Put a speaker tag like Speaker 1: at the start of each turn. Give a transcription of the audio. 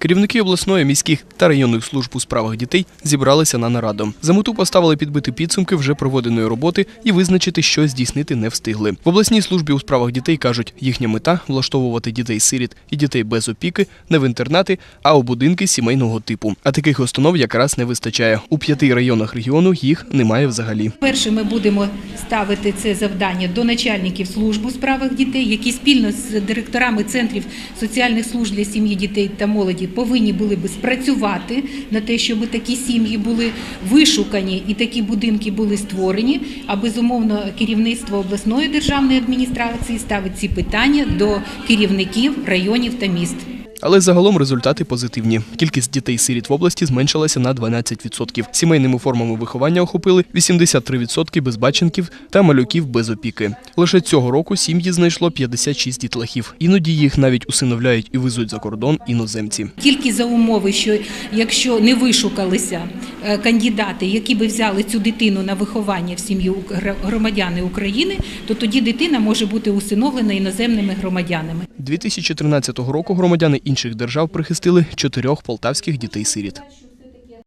Speaker 1: Керівники обласної, міських та районних служб у справах дітей зібралися на нараду. За мету поставили підбити підсумки вже проведеної роботи і визначити, що здійснити не встигли. В обласній службі у справах дітей кажуть, їхня мета влаштовувати дітей-сиріт і дітей без опіки не в інтернати, а у будинки сімейного типу. А таких установ якраз не вистачає. У п'яти районах регіону їх немає взагалі.
Speaker 2: Перше, ми будемо ставити це завдання до начальників служб у справах дітей, які спільно з директорами центрів соціальних служб для сім'ї дітей та молоді повинні були би спрацювати на те, щоб такі сім'ї були вишукані і такі будинки були створені. А безумовно, керівництво обласної державної адміністрації ставить ці питання до керівників районів та міст.
Speaker 1: Але загалом результати позитивні. Кількість дітей-сиріт в області зменшилася на 12%. Сімейними формами виховання охопили 83% безбаченків та малюків без опіки. Лише цього року сім'ї знайшло 56 дітлахів. Іноді їх навіть усиновляють і везуть за кордон іноземці.
Speaker 2: Тільки за умови, що якщо не вишукалися е, кандидати, які би взяли цю дитину на виховання в сім'ю громадяни України, то тоді дитина може бути усиновлена іноземними громадянами.
Speaker 1: 2013 року громадяни інших держав прихистили чотирьох полтавських дітей-сиріт.